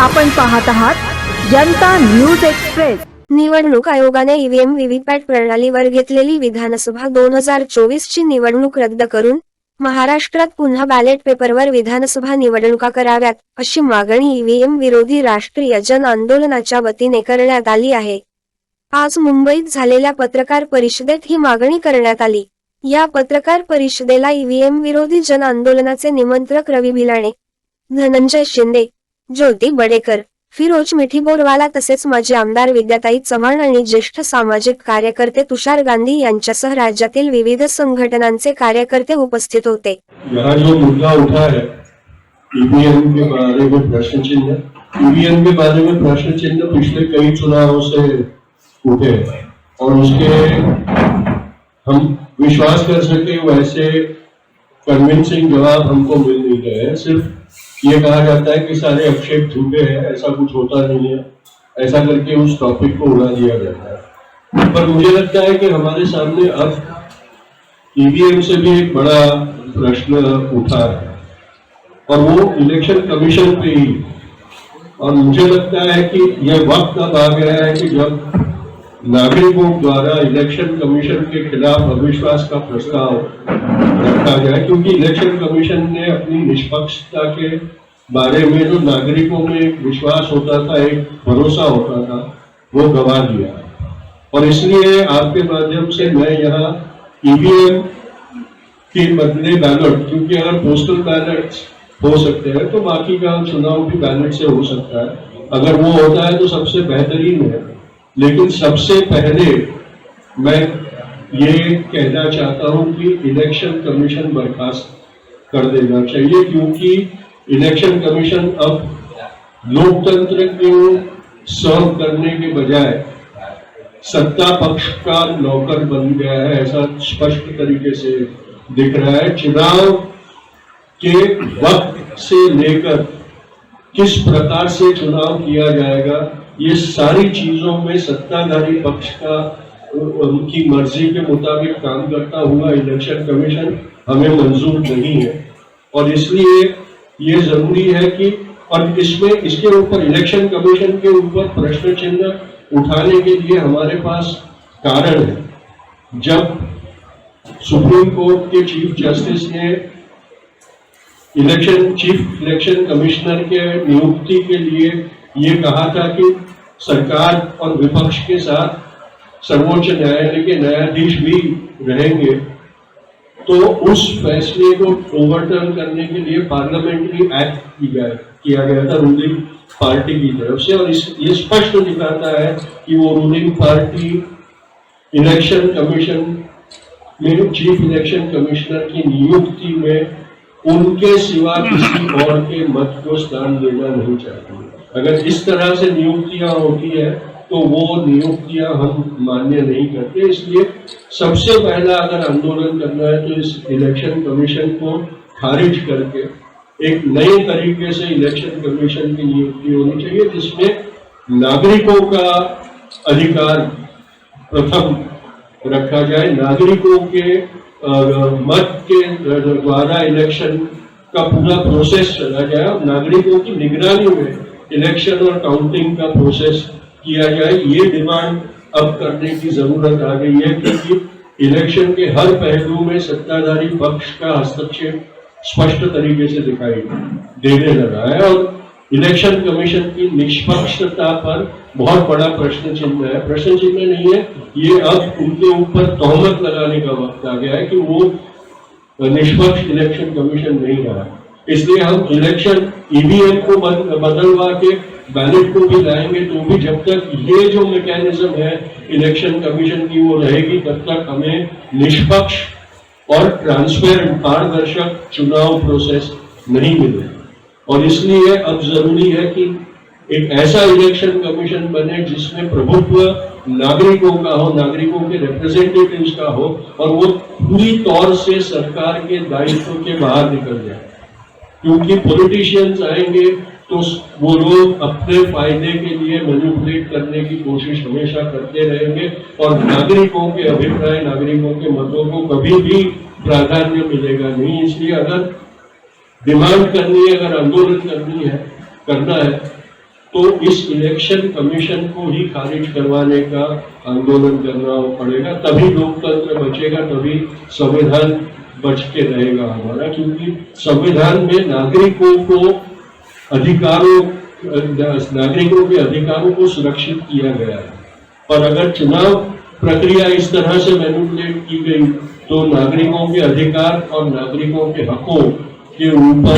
आपण पाहत आहात जनता न्यूज एक्सप्रेस. निवडणूक आयोगाने ईव्हीएम व्हीव्हीपॅट प्रणालीवर घेतलेली विधानसभा दोन हजार चोवीस ची निवडणूक रद्द करून महाराष्ट्रात पुन्हा बॅलेट पेपरवर विधानसभा निवडणुका कराव्यात अशी मागणी ईव्हीएम विरोधी राष्ट्रीय जन आंदोलनाच्या वतीने करण्यात आली आहे. आज मुंबईत झालेल्या पत्रकार परिषदेत ही मागणी करण्यात आली. या पत्रकार परिषदेला ईव्हीएम विरोधी जन आंदोलनाचे निमंत्रक रवी भिलाणे धनंजय शिंदे ज्योती बडेकर फिरोज मिठी बोरवाला तसेच माजी आमदार विद्याताई चव्हाण आणि ज्येष्ठ सामाजिक कार्यकर्ते तुषार गांधी यांच्यासह राज्यातील विविध संघटनांचे कार्यकर्ते उपस्थित होते. ईवीएम के बारे में प्रश्न चिन्ह ईवीएम के बारे में प्रश्न चिन्ह पिछले कई चुनावों से उठे और उसके हम विश्वास कर सकते वैसे कन्विंसिंग जवाब हमको मिल नहीं गए सिर्फ ये कहा जाता है कि सारे आक्षेप झूठे हैं, ऐसा कुछ होता नहीं है। ऐसा करके उस टॉपिक को उड़ा दिया जाता है। पर मुझे लगता है कि हमारे सामने अब ईवीएम से भी एक बड़ा प्रश्न उठा है। और वो इलेक्शन कमीशन पे ही। और मुझे लगता है कि यह वक्त अब आ गया है कि जब नागरिकों द्वारा इलेक्शन कमीशन के खिलाफ अविश्वास का प्रस्ताव रखा जाए क्योंकि इलेक्शन कमीशन ने अपनी निष्पक्षता के बारे में जो नागरिकों में विश्वास होता था, एक भरोसा होता था, वो गवा दिया और इसलिए आपके माध्यम से मैं यहाँ ईवीएम के बदले बैलेट क्योंकि अगर पोस्टल बैलेट हो सकते हैं तो बाकी का चुनाव भी बैलेट से हो सकता है। अगर वो होता है तो सबसे बेहतरीन है। लेकिन सबसे पहले मैं ये कहना चाहता हूँ कि इलेक्शन कमीशन बर्खास्त कर देना चाहिए, क्योंकि इलेक्शन कमीशन अब लोकतंत्र को सर्व करने के बजाय सत्ता पक्ष का नौकर बन गया है, ऐसा स्पष्ट तरीके से दिख रहा है। चुनाव के वक्त से लेकर किस प्रकार से चुनाव किया जाएगा, ये सारी चीज़ों में सत्ताधारी पक्ष का उनकी मर्ज़ी के मुताबिक काम करता हुआ इलेक्शन कमीशन हमें मंजूर नहीं है। और इसलिए ये ज़रूरी है कि और इसमें, इसके ऊपर इलेक्शन कमीशन के ऊपर प्रश्न चिन्ह उठाने के लिए हमारे पास कारण है। जब सुप्रीम कोर्ट के चीफ जस्टिस ने इलेक्शन चीफ इलेक्शन कमिश्नर के नियुक्ति के लिए ये कहा था कि सरकार और विपक्ष के साथ सर्वोच्च न्यायालय के न्यायाधीश भी रहेंगे तो उस फैसले को ओवरटर्न करने के लिए पार्लियामेंट्री एक्ट की गया, किया गया था रूलिंग पार्टी की तरफ़ से, और इस, ये स्पष्ट दिखाता है कि वो रूलिंग पार्टी इलेक्शन कमीशन में चीफ इलेक्शन कमिश्नर की नियुक्ति में उनके सिवा किसी और के मत को स्थान देना नहीं चाहती। अगर इस तरह से नियुक्तियाँ होती है तो वो नियुक्तियाँ हम मान्य नहीं करते। इसलिए सबसे पहला अगर आंदोलन करना है तो इस इलेक्शन कमीशन को खारिज करके एक नए तरीके से इलेक्शन कमीशन की नियुक्ति होनी चाहिए, जिसमें नागरिकों का अधिकार प्रथम रखा जाए। नागरिकों के मत के द्वारा इलेक्शन का पूरा प्रोसेस चला जाए और नागरिकों की निगरानी में इलेक्शन और काउंटिंग का प्रोसेस किया जाए, ये डिमांड अब करने की ज़रूरत आ गई है क्योंकि इलेक्शन के हर पहलू में सत्ताधारी पक्ष का हस्तक्षेप स्पष्ट तरीके से दिखाई देने लगा है और इलेक्शन कमीशन की निष्पक्षता पर बहुत बड़ा प्रश्न चिन्ह है। प्रश्न चिन्ह नहीं है, ये अब उनके ऊपर तोहमत लगाने का वक्त आ गया है कि वो निष्पक्ष इलेक्शन कमीशन नहीं रहा। इसलिए हम इलेक्शन ईवीएम को बदलवा के बैलेट को भी लाएँगे तो भी जब तक ये जो मैकेनिज्म है इलेक्शन कमीशन की, वो रहेगी, तब तक हमें निष्पक्ष और ट्रांसपेरेंट पारदर्शक चुनाव प्रोसेस नहीं मिले। और इसलिए अब ज़रूरी है कि एक ऐसा इलेक्शन कमीशन बने जिसमें प्रभुत्व नागरिकों का हो, नागरिकों के रिप्रेजेंटेटिव्स का हो, और वो पूरी तौर से सरकार के दायित्व के बाहर निकल जाए। क्योंकि पॉलिटिशियंस आएँगे तो वो लोग अपने फ़ायदे के लिए मैनिपुलेट करने की कोशिश हमेशा करते रहेंगे और नागरिकों के अभिप्राय, नागरिकों के मतों को कभी भी प्राधान्य मिलेगा नहीं। इसलिए अगर डिमांड करनी है, अगर आंदोलन करनी है, करना है तो इस इलेक्शन कमीशन को ही खारिज करवाने का आंदोलन करना पड़ेगा। तभी लोकतंत्र बचेगा, तभी संविधान बच के रहेगा हमारा, क्योंकि संविधान में नागरिकों को अधिकारों, नागरिकों के अधिकारों को सुरक्षित किया गया है। और अगर चुनाव प्रक्रिया इस तरह से मैनिपुलेट की गई तो नागरिकों के अधिकार और नागरिकों के हकों के ऊपर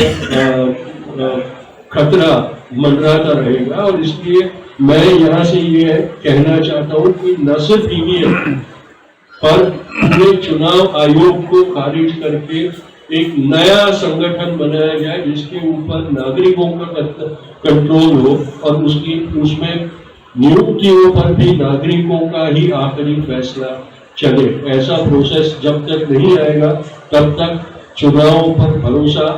खतरा मंडराता रहेगा। और इसलिए मैं यहाँ से ये कहना चाहता हूँ कि न सिर्फ़ ईवीएम पूरे चुनाव आयोग को खारिज करके एक नया संगठन बनाया जाए जिसके ऊपर नागरिकों का कंट्रोल हो और उसकी उसमें नियुक्तियों पर भी नागरिकों का ही आखिरी फैसला चले। ऐसा प्रोसेस जब तक नहीं आएगा, तब तक चुनावों पर भरोसा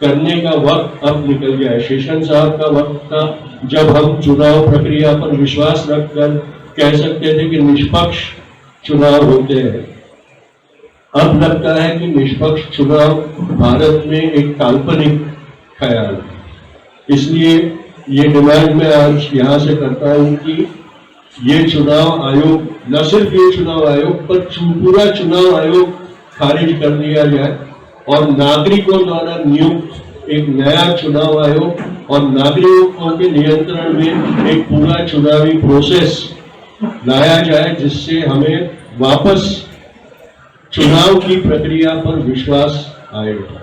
करने का वक्त अब निकल गया है। शेषन साहब का वक्त था जब हम चुनाव प्रक्रिया पर विश्वास रखकर कह सकते थे कि निष्पक्ष चुनाव होते हैं। अब लगता है कि निष्पक्ष चुनाव भारत में एक काल्पनिक ख्याल है। इसलिए ये डिमांड मैं आज यहाँ से करता हूँ कि ये चुनाव आयोग, न सिर्फ़ ये चुनाव आयोग, पर पूरा चुनाव आयोग खारिज कर दिया जाए और नागरिकों द्वारा नियुक्त एक नया चुनाव आयोग और नागरिकों के नियंत्रण में एक पूरा चुनावी प्रोसेस लाया जाए जिससे हमें वापस चुनाव की प्रक्रिया पर विश्वास आएगा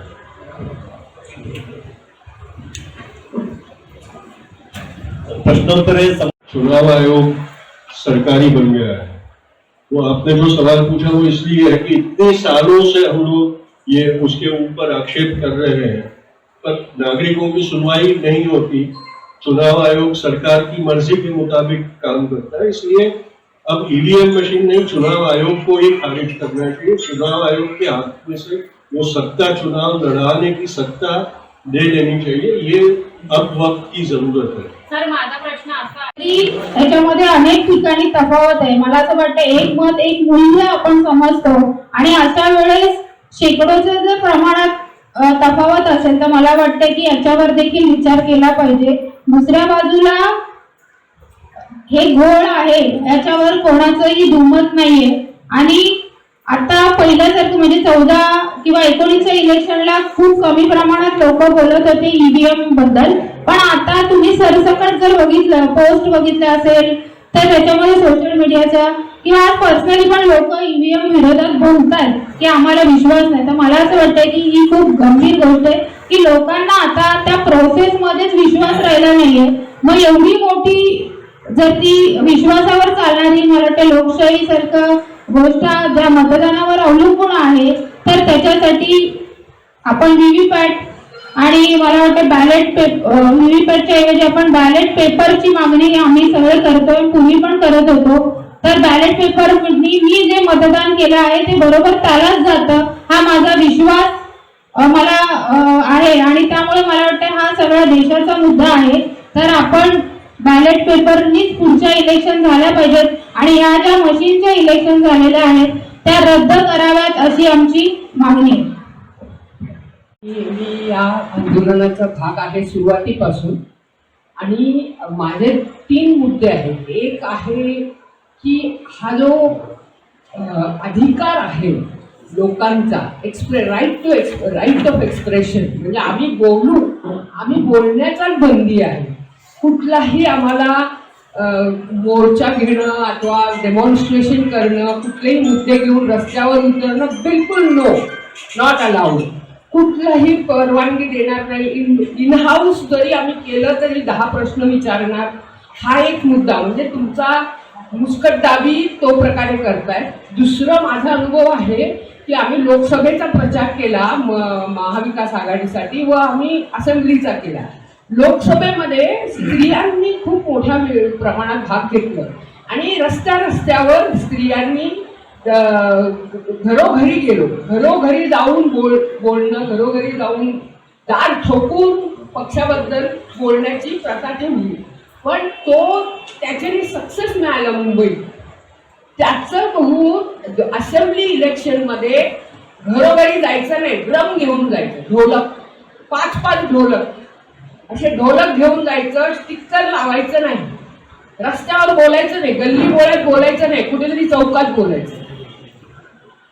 प्रश्नोत्तर है चुनाव आयोग सरकारी बन गया है। वो आपने जो सवाल पूछा वो इसलिए है कि इतने सालों से हम लोग ये उसके ऊपर आक्षेप कर रहे हैं पर नागरिकों की सुनवाई नहीं होती। चुनाव आयोग सरकार की मर्ज़ी के मुताबिक काम करता है इसलिए अब ईवीएम मशीन नहीं चुनाव आयोग को ही खारिज करना चाहिए। चुनाव आयोग के हाथ में से वो सत्ता चुनाव लड़ाने की सत्ता दे देनी चाहिए। ये अब वक्त की जरूरत है। सर माझा प्रश्न असा आहे तरी त्याच्यामध्ये अनेक ठिकाणी तफावत आहे. मला असं वाटतं एक मत एक मूल्य आपण समजतो. आणि अशा वेळेस शेकडोच्या जर प्रमाणात तफावत असेल तर मला वाटतं की याच्यावर देखील विचार केला पाहिजे. दुसऱ्या बाजूला हे घोळ आहे याच्यावर कोणाचंही दुमत नाहीये. आणि आता पहिल्यासारखं म्हणजे चौदा किंवा एकोणीसच्या इलेक्शनला खूप कमी प्रमाणात लोक बोलत होते ईव्हीएमबद्दल पण आता तुम्ही सरसकट जर बघितलं पोस्ट बघितलं असेल तर त्याच्यामध्ये सोशल मीडियाच्या किंवा पर्सनली पण लोक ईव्हीएम विरोधात बोलतात की आम्हाला विश्वास नाही. तर मला असं वाटतं की ही खूप गंभीर गोष्ट आहे की लोकांना आता त्या प्रोसेस मध्येच विश्वास राहिला नाहीये. मग एवढी मोठी जर ती विश्वासावर चालणारी मला वाटतं लोकशाही सारखं गोष्ट ज्या मतदानावर अवलंबून आहे तर त्याच्यासाठी आपण व्हीव्हीपॅट आणि मला वाटतं बॅलेट पेप व्हीव्हीपॅटच्या ऐवजी आपण बॅलेट पेपरची मागणी आम्ही सगळे करतोय पूर्वी पण करत होतो तर बॅलेट पेपर मी जे मतदान केलं आहे ते बरोबर त्यालाच जातं हा माझा विश्वास मला आहे. आणि त्यामुळे मला वाटतं हा सगळा देशाचा मुद्दा आहे. तर आपण बॅलेट पेपरनीच पुढच्या इलेक्शन झाल्या पाहिजेत. आणि या ज्या मशीनच्या इलेक्शन झालेल्या आहेत त्या रद्द कराव्यात अशी आमची मागणी आहे. मी या आंदोलनाचा भाग आहे सुरुवातीपासून. आणि माझे तीन मुद्दे आहेत. एक आहे की हा जो अधिकार आहे लोकांचा express right to ex right of expression म्हणजे आम्ही बोलू आम्ही बोलण्याचाच बंदी आहे. कुठलाही आम्हाला मोर्चा घेणं अथवा डेमॉन्स्ट्रेशन करणं कुठलेही मुद्दे घेऊन रस्त्यावर उतरणं बिलकुल नो नॉट अलाउड कुठलाही परवानगी देणार नाही. इन इन हाऊस जरी आम्ही केलं तरी दहा प्रश्न विचारणार. हा एक मुद्दा म्हणजे तुमचा मुस्कटदाबी तो प्रकारे करताय. दुसरं माझा अनुभव आहे की आम्ही लोकसभेचा प्रचार केला म- महाविकास आघाडीसाठी व आम्ही असेंब्लीचा केला. लोकसभेमध्ये स्त्रियांनी खूप मोठ्या प्रमाणात भाग घेतला. आणि रस्त्या रस्त्यावर स्त्रियांनी घरोघरी गेलो. घरोघरी जाऊन बोल बोलणं घरोघरी जाऊन दार ठोकून पक्षाबद्दल बोलण्याची प्रथा ठेवली. पण तो त्याच्याने सक्सेस मिळाला मुंबईत. त्याचं बघून असेंब्ली इलेक्शनमध्ये घरोघरी जायचं नाही ड्रम घेऊन जायचं ढोलक. पाच पाच ढोलक. असे ढोलक घेऊन जायचं स्टिक्कर लावायचं नाही. रस्त्यावर बोलायचं नाही गल्ली बोळ्यात बोलायचं नाही कुठेतरी चौकात बोलायचं.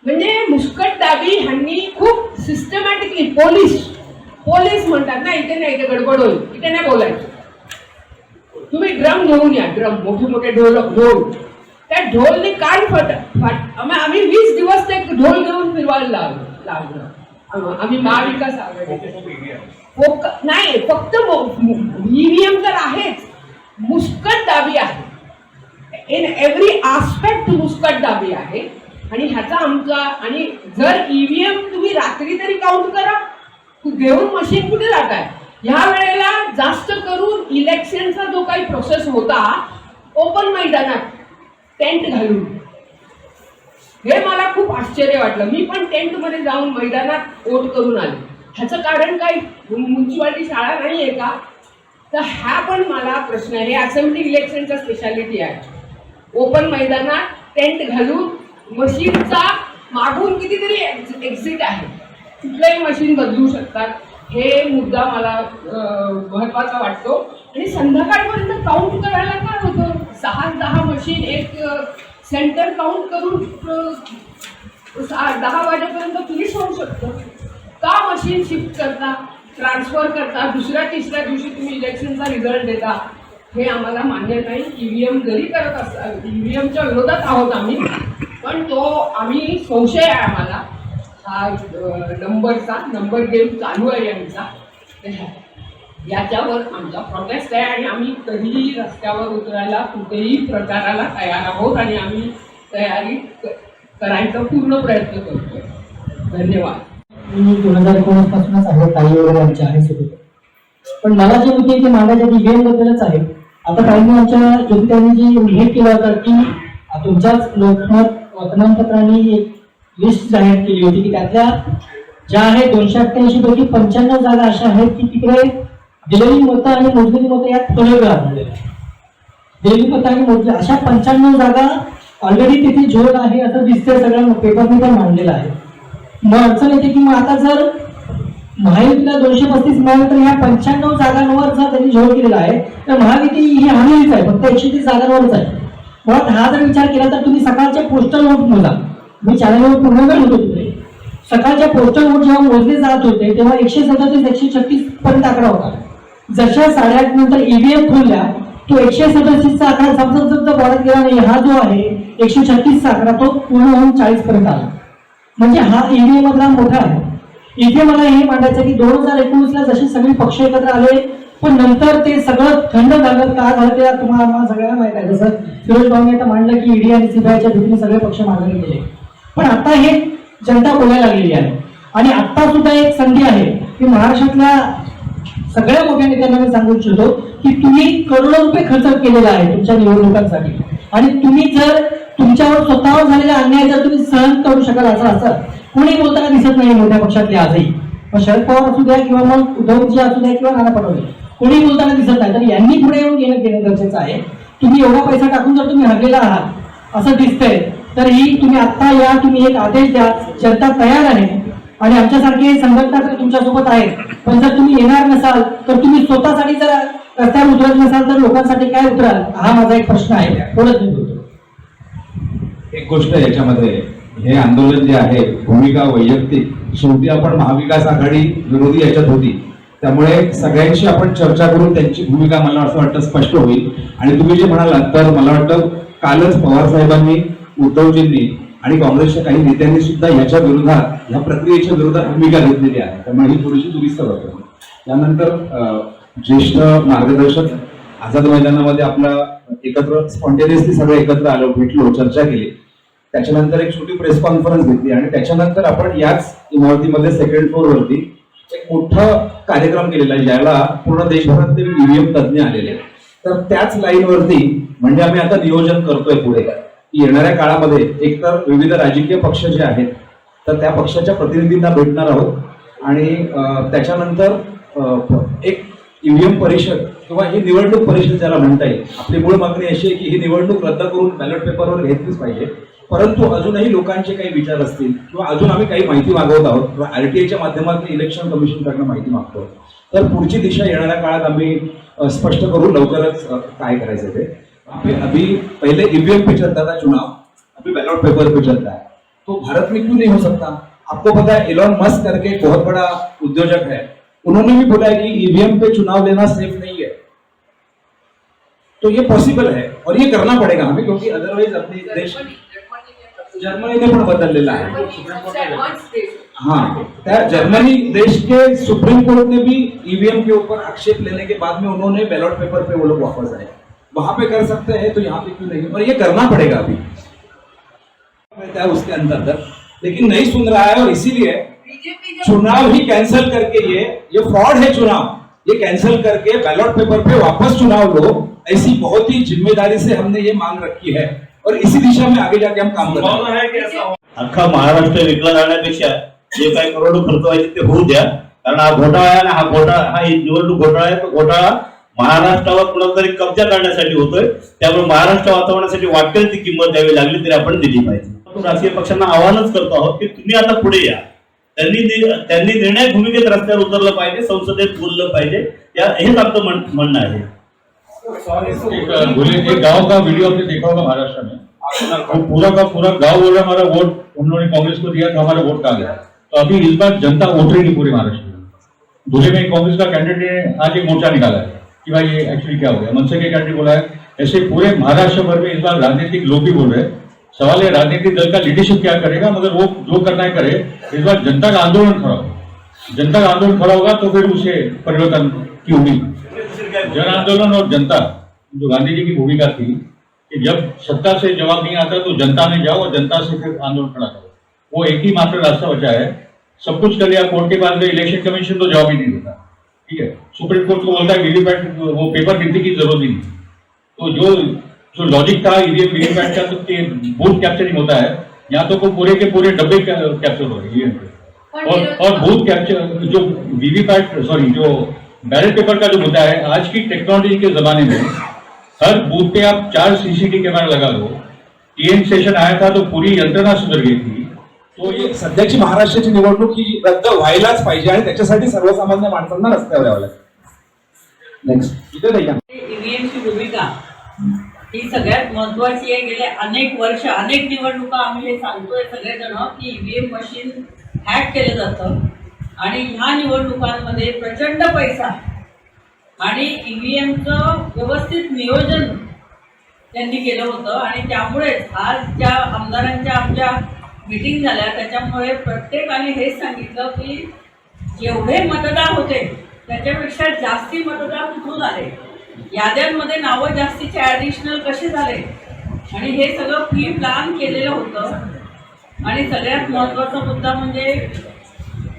म्हणजे मुस्कट दाबी ह्यांनी खूप सिस्टमॅटिकली पोलीस पोलीस म्हणतात ना इथे नाही इथे गडबड होईल इथे नाही बोलायचं. तुम्ही ड्रम घेऊन या ड्रम मोठे मोठे ढोलक ढोल. त्या ढोलने काय फट फाट आम्ही वीस दिवस ते ढोल घेऊन फिरवायला लागलो लागलो. आम्ही महाविकास आघाडी नाही फक्त ईव्हीएम तर आहेच. मुस्कट दाबी आहे. इन एव्हरी आस्पेक्ट मुस्कट दाबी आहे. आणि ह्याचा आमचा आणि जर ईव्हीएम तुम्ही रात्री तरी काउंट करा घेऊन मशीन कुठे जात आहे ह्या वेळेला जास्त करून इलेक्शनचा जो काही प्रोसेस होता ओपन मैदानात टेंट घालून. हे मला खूप आश्चर्य वाटलं. मी पण टेंटमध्ये जाऊन मैदानात वोट करून आले. ह्याचं कारण काय? म्युन्सिपालिटी शाळा नाही आहे का? तर हा पण मला प्रश्न आहे. हे असेंब्ली इलेक्शनचा स्पेशालिटी आहे. ओपन मैदानात टेंट घालून मशीनचा मागून कितीतरी एक्झिट आहे. कुठलंही मशीन बदलू शकतात. हे मुद्दा मला महत्त्वाचा महत्त्वाचा वाटतो. आणि संध्याकाळपर्यंत काउंट करायला काय होतं? सहा दहा मशीन एक सेंटर काउंट करून सहा- दहा वाजेपर्यंत फिनिश होऊ शकतं. का मशीन शिफ्ट करता ट्रान्सफर करता दुसऱ्या तिसऱ्या दिवशी तुम्ही इलेक्शनचा रिझल्ट देता हे आम्हाला मान्य नाही. ईव्हीएम जरी करत असता ईव्हीएमच्या विरोधात आहोत आम्ही. पण तो आम्ही संशय आहे आम्हाला. हा नंबरचा नंबर गेम चालू आहे यांचा याच्यावर आमचा प्रोटेस्ट आहे आणि आम्ही कधीही रस्त्यावर उतरायला कुठेही प्रचाराला तयार आहोत आणि आम्ही तयारी करायचा पूर्ण प्रयत्न करतो धन्यवाद. मी दोन हजार एकोणीस पासूनच आहे काही वगैरे आहे सोबत पण मला जे होते ते मागायच्या ईव्हीएम बद्दलच आहे. आता काही आमच्या ज्योतिताईंनी जे उल्लेख केला होता की तुमच्याच लोकमत वर्तमानपत्रांनी एक लिस्ट जाहीर केली होती की त्यातल्या ज्या आहेत दोनशे अठ्ठ्याऐंशी पैकी पंच्याण्णव जागा अशा आहेत की तिकडे दिलेली मतं आणि मोजलेली मतं यात फरक राहणार दिलेली मतं आणि मोजली अशा पंच्याण्णव जागा ऑलरेडी तिथे जोड आहे असं दिसतंय सगळ्या पेपरने पण मांडलेलं आहे. मग अडचण येते की मग आता जर महायुतीला दोनशे पस्तीस मिळाले तर ह्या पंच्याण्णव जागांवर जर त्यांनी जोर केलेला आहे तर महायुती ही हानीच आहे फक्त एकशे तीस जागांवरच आहे. मुळात हा जर विचार केला तर तुम्ही सकाळच्या पोस्टल वोट मोजा. मी चॅनलवर पूर्ण वेळ होतो तिथे सकाळच्या पोस्टल वोट जेव्हा मोजले जात होते तेव्हा एकशे सदतीस एकशे छत्तीस पर्यंत आकडा होता. जशा साडेआठ नंतर ईव्हीएम खोलल्या तो एकशे सदतीसचा आकडा समजा जर वाढत गेला नाही. हा जो आहे एकशे छत्तीसचा आकडा तो पूर्ण होऊन चाळीस पर्यंत आला. म्हणजे हा ईव्हीएम मधला मोठा आहे. इथे मला हे मांडायचं की दोन हजार एकोणीस ला जसे सगळे पक्ष एकत्र आले पण नंतर ते सगळं थंड झालं. का झालं ते तुम्हाला सगळ्यांना माहीत आहे. जसं फिरोज भाऊने आता मांडलं की ईडी आणि सीबीआयच्या भीतीने सगळे पक्ष मागे गेले. पण आता हे जनता बोलायला लागलेली आहे. आणि आता सुद्धा एक संधी आहे की महाराष्ट्रातल्या सगळ्या मोठ्या नेत्यांना मी सांगू इच्छितो की तुम्ही करोडो रुपये खर्च केलेला आहे तुमच्या निवडणुकांसाठी. आणि तुम्ही जर तुमच्यावर स्वतःवर झालेला अन्याय जर तुम्ही सहन करू शकाल असं असं कोणी बोलताना दिसत नाही मोठ्या पक्षातले आजही. मग शरद पवार असू द्या किंवा मग उद्धवजी असू द्या किंवा नाना पटोले कोणी बोलताना दिसत नाही. तर यांनी पुढे येऊन घेणं घेणं गरजेचं आहे. तुम्ही एवढा पैसा टाकून जर तुम्ही हरलेला आहात असं दिसतंय तर ही तुम्ही आत्ता या तुम्ही एक आदेश द्या जनता तयार आहे. आणि आमच्यासारखे संघटना तर तुमच्यासोबत आहेत. पण जर तुम्ही येणार नसाल तर तुम्ही स्वतःसाठी जर रस्त्यावर उतरत नसाल तर लोकांसाठी काय उतराल? हा माझा एक प्रश्न आहे. थोडंच मी बोलतो. एक गोष्ट याच्यामध्ये हे आंदोलन जे आहे भूमिका वैयक्तिक शेवटी आपण महाविकास आघाडी विरोधी याच्यात होती. त्यामुळे सगळ्यांशी आपण चर्चा करून त्यांची भूमिका मला असं वाटतं स्पष्ट होईल. आणि तुम्ही जे म्हणालात तर मला वाटतं कालच पवार साहेबांनी उद्धवजींनी आणि काँग्रेसच्या काही नेत्यांनी सुद्धा याच्या विरोधात या प्रक्रियेच्या विरोधात भूमिका घेतलेली आहे. त्यामुळे ही थोडीशी दुरुस्त होतं त्यानंतर ज्येष्ठ मार्गदर्शक आझाद मैदानामध्ये आपला एकत्र स्पॉन्टेनियसली सगळे एकत्र आलो भेटलो चर्चा केली. त्याच्यानंतर एक छोटी प्रेस कॉन्फरन्स घेतली आणि त्याच्यानंतर आपण याच इमारतीमध्ये सेकंड फ्लोर वरती एक मोठा कार्यक्रम केलेला आहे ज्याला पूर्ण देशभरातले ईव्हीएम तज्ज्ञ आलेले आहेत. तर त्याच लाईनवरती म्हणजे आम्ही आता नियोजन करतोय पुढे. की येणाऱ्या काळामध्ये एकतर विविध राजकीय पक्ष जे आहेत तर त्या पक्षाच्या प्रतिनिधींना भेटणार आहोत. आणि त्याच्यानंतर एक ईव्हीएम परिषद किंवा ही निवडणूक परिषद ज्याला म्हणता येईल आपली मूळ मागणी अशी आहे की ही निवडणूक रद्द करून बॅलेट पेपरवर घेतलीच पाहिजे. परंतु अजूनही लोकांचे काही विचार असतील किंवा अजून आम्ही काही माहिती मागवत आहोत किंवा आरटीआयच्या माध्यमातून इलेक्शन कमिशनकडनं माहिती मागतो तर पुढची दिशा येणाऱ्या काळात आम्ही स्पष्ट करू लवकरच काय करायचं ते. अभी अभी पहले ईवीएम पे चलता था चुनाव अभी बैलेट पेपर पे चलता है तो भारत में क्यों नहीं हो सकता? आपको पता है एलॉन मस्क करके बहुत बड़ा उद्योजक है। उन्होंने भी बोला है कि ईवीएम पे चुनाव लेना सेफ नहीं है। तो ये पॉसिबल है और ये करना पडेगा हमें क्योंकि अदरवाइज अपने देश जर्मनीने पण बदललेला आहे. हाँ जर्मनी देश के सुप्रीम कोर्ट ने भी ईवीएम के ऊपर आक्षेप लेने के बाद में उन्होंने बैलेट पेपर पे वो लोग वापस आए। वहाँ पे कर सकते हैं तो यहाँ पे क्यों नहीं? और ये करना पड़ेगा अभी। है उसके अंतर्गत लेकिन नहीं सुन रहा है और इसीलिए चुनाव ही कैंसिल करके ये ये फ्रॉड है चुनाव। ये कैंसिल करके बैलेट पेपर पे वापस चुनाव लो। ऐसी बहुत ही ज़िम्मेदारी से हमने ये मांग रखी है। और इसी दिशा में आगे जाके हम काम करेंगे अख्खा महाराष्ट्र विकला जाण्यापेक्षा जे काही करोडो खर्च व्हायचे ते होऊ द्या. कारण हा घोटाळा आहे आणि हा घोटाळा हा निवडणूक घोटाळा आहे. तो घोटाळा महाराष्ट्रावर कुणाला तरी कब्जा करण्यासाठी होतोय. त्यामुळे महाराष्ट्र वाचवण्यासाठी वाटेल ती किंमत द्यावी लागली तरी आपण दिली पाहिजे. राजकीय पक्षांना आव्हानच करतो आहोत की तुम्ही आता पुढे या. त्यांनी नि- त्यांनी निर्णायक भूमिकेत रस्त्यावर उतरलं पाहिजे संसदेत बोललं पाहिजे. या हेच आमचं म्हण- म्हणणं आहे. बोले एक गाँव का वीडियो आपने देखा होगा महाराष्ट्र में। वो पूरा का पूरा गाँव बोल रहा है, हमारा वोट उन्होंने कांग्रेस को दिया तो हमारा वोट कहा गया? तो अभी इस बार जनता वोट रही नहीं पूरे महाराष्ट्र में। धुले में कांग्रेस का कैंडिडेट ने आज एक मोर्चा निकाला है कि भाई ये एक्चुअली क्या हो गया? मनसे के कैंडिडेट बोला है ऐसे पूरे महाराष्ट्र भर में इस बार राजनीतिक लोग भी बोल रहे हैं। सवाल है राजनीतिक दल का लीडरशिप क्या करेगा? मगर वो जो करना है करे इस बार जनता का आंदोलन खड़ा होगा। जनता का आंदोलन खड़ा होगा तो फिर उसे परिवर्तन की उम्मीद। जन आंदोलन और जनता जो गांधी जी की भूमिका थी कि जब सत्ता से जवाब नहीं आता तो जनता में जाओ और जनता से फिर आंदोलन खड़ा करो वो एक ही मात्र रास्ता बचा है। सब कुछ कर लिया कोर्ट के पास गए इलेक्शन कमीशन तो जवाब ही नहीं देता। ठीक है? सुप्रीम कोर्ट को बोलता है वीवीपैट वो पेपर गिनती की ज़रूरत ही नहीं। तो जो जो लॉजिक था ईवीएम वीवीपैट का तो बूथ कैप्चरिंग होता है। यहाँ तो वो पूरे के पूरे डब्बे कैप्चर हो रहे हैं। और और बूथ कैप्चर जो वीवीपैट सॉरी जो बैलेट पेपर का जो मुद्दा है आज की टेक्नोलॉजी के जमाने में हर बूथ पे आप चार सीसीटीवी कैमरा लगा लो। टीएन सेशन आया था तो पूरी यंत्रणा सुधर गई थी। तो ये सध्याची महाराष्ट्राची निवडणूक ही रद्द व्हायलाच पाहिजे आणि त्याच्यासाठी सर्वसामान्य माणसांना रस्त्यावर यावं लागेल. नेक्स्ट इथे ईव्हीएमची भूमिका ही सगळ्यात महत्वाची आहे. गेले अनेक वर्ष अनेक निवडणुका आम्ही हे सांगतोय सगळेजण की ईव्हीएम मशीन हॅक केलं जातं. आणि ह्या निवडणुकांमध्ये प्रचंड पैसा आणि ईव्हीएमचं व्यवस्थित नियोजन त्यांनी केलं होतं आणि त्यामुळेच आज ज्या आमदारांच्या आमच्या मिटिंग झाल्या त्याच्यामुळे प्रत्येकाने हेच सांगितलं की जेवढे मतदार होते त्याच्यापेक्षा जास्ती मतदार कुठून आले. याद्यांमध्ये नावं जास्तीचे ॲडिशनल कसे झाले? आणि हे सगळं प्री प्लॅन केलेलं होतं. आणि सगळ्यात महत्त्वाचा मुद्दा म्हणजे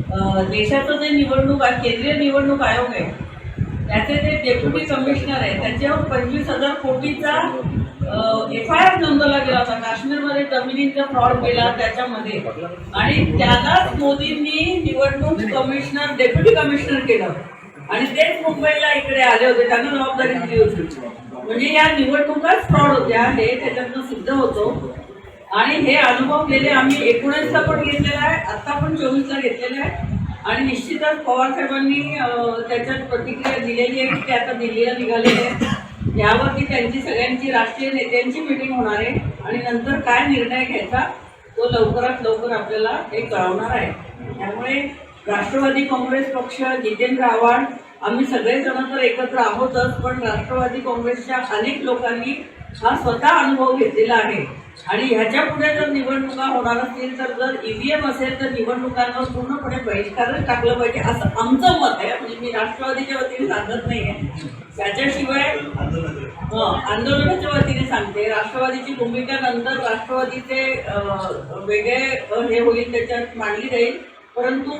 देशाचं जे निवडणूक आहे केंद्रीय निवडणूक आयोग आहे त्याचे जे डेप्युटी कमिशनर आहे त्यांच्यावर पंचवीस हजार कोटीचा एफ आय आर नोंदवला गेला होता. काश्मीरमध्ये जमिनींचा फ्रॉड केला त्याच्यामध्ये. आणि त्यालाच मोदींनी निवडणूक कमिशनर डेप्युटी कमिशनर केलं. आणि तेच मुंबईला इकडे आले होते. त्यांना जबाबदारी दिली होती. म्हणजे या निवडणुकाच फ्रॉड होत्या. हे त्याच्यातनं सिद्ध होतो. आणि हे अनुभवलेले आम्ही एकोणीसला पण घेतलेला आहे आता पण चोवीसला घेतलेला आहे. आणि निश्चितच पवार साहेबांनी त्याच्यात प्रतिक्रिया दिलेली आहे की ते आता दिल्लीला निघालेले आहे यावरती त्यांची सगळ्यांची राष्ट्रीय नेत्यांची मिटिंग होणार आहे आणि नंतर काय निर्णय घ्यायचा तो लवकरात लवकर आपल्याला हे कळवणार आहे. त्यामुळे राष्ट्रवादी काँग्रेस पक्ष जितेंद्र आव्हाड आम्ही सगळेजण तर एकत्र आहोतच पण राष्ट्रवादी काँग्रेसच्या अनेक लोकांनी हा स्वतः अनुभव घेतलेला आहे. आणि ह्याच्या पुढे जर निवडणुका होणार असतील तर जर ईव्हीएम असेल तर निवडणुकांवर पूर्णपणे बहिष्कारच टाकलं पाहिजे असं आमचं मत आहे. म्हणजे मी राष्ट्रवादीच्या वतीने सांगत नाही आहे. त्याच्याशिवाय हो, आंदोलनाच्या वतीने सांगते. राष्ट्रवादीची भूमिका नंतर राष्ट्रवादीचे वेगळे हे होईल त्याच्यात मांडली जाईल. परंतु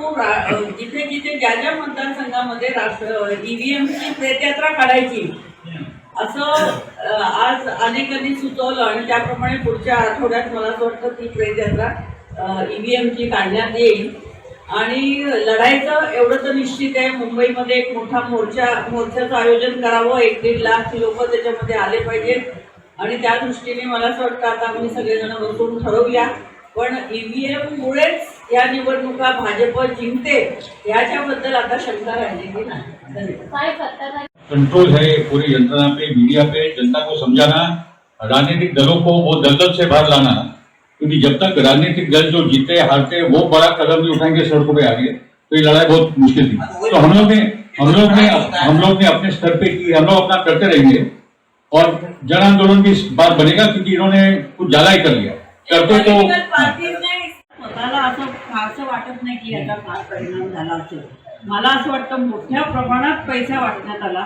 जिथे जिथे ज्या ज्या मतदारसंघामध्ये राष्ट्र ईव्हीएमची प्रेतयात्रा काढायची असं आज अनेकांनी सुचवलं आणि त्याप्रमाणे पुढच्या आठवड्यात मला असं वाटतं ती प्रेतयात्रा ईव्हीएमची काढण्यात येईल. आणि लढायचं एवढं तर निश्चित आहे. मुंबईमध्ये एक मोठा मोर्चा मोर्चाचं आयोजन करावं. एक दीड लाख लोक त्याच्यामध्ये आले पाहिजेत आणि त्या दृष्टीने मला असं वाटतं आता आम्ही सगळेजण बसून ठरवूया. पण ईव्हीएममुळेच या निवडणुका भाजप जिंकते याच्याबद्दल आता शंका राहिलेली नाही. धन्यवाद. कंट्रोल है पूरी यंत्रणा पे मीडिया पे जनता को समझाना राजनीतिक दलों को वो दलदल से बाहर लाना। क्योंकि जब तक राजनीतिक दल जो जीते हारते वो बड़ा कदम नहीं उठाएँगे सड़कों पे आगे। तो ये लड़ाई बहुत मुश्किल थी। तो हम लोग ने हम लोग ने हम लोग ने अपने स्तर पे की हम लोग अपना करते रहेंगे। और जन आंदोलन की बात बनेगा क्योंकि इन्होंने कुछ ज़्यादा ही कर लिया। करते तो पॉलिटिकल असं फारसं वाटत नाही की याचा फार परिणाम झाला असेल मला असं वाटतं मोठ्या प्रमाणात पैसा वाटण्यात आला.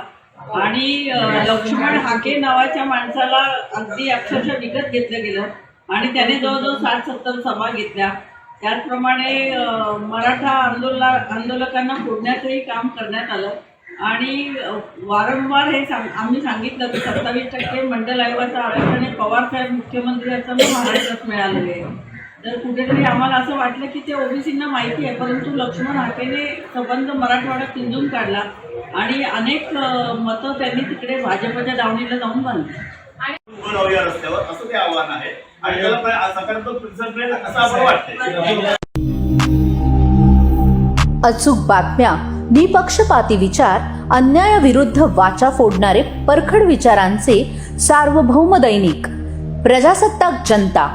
आणि लक्ष्मण हाके नावाच्या माणसाला अगदी अक्षरशः विकत घेतलं गेलं. आणि त्याने जवळजवळ साठ सत्तर सभा घेतल्या. त्याचप्रमाणे मराठा आंदोलना आंदोलकांना फोडण्याचंही काम करण्यात आलं. आणि वारंवार हे सांग आम्ही सांगितलं की सत्तावीस टक्के मंडल आयोगाचं आरक्षण हे पवार साहेब मुख्यमंत्री असताना महाराष्ट्रात मिळालेले आहे. तर कुठेतरी आम्हाला असं वाटलं की ते ओबीसींना माहिती आहे परंतु लक्ष्मण हाकेने संबंध मराठवाड्यात पिंजून काढला आणि अनेक मतं त्यांनी तिकडे भाजपच्या दावणीला जाऊन बांधली. रस्त्यावर असं ते आव्हान आहे. आणि सकारात्मक प्रतिसाद मिळेल असं आपण वाटतंय. अचूक बातम्या निपक्षपाती विचार अन्यायाविरुद्ध वाचा फोडणारे परखड विचारांचे सार्वभौम दैनिक प्रजासत्ताक जनता.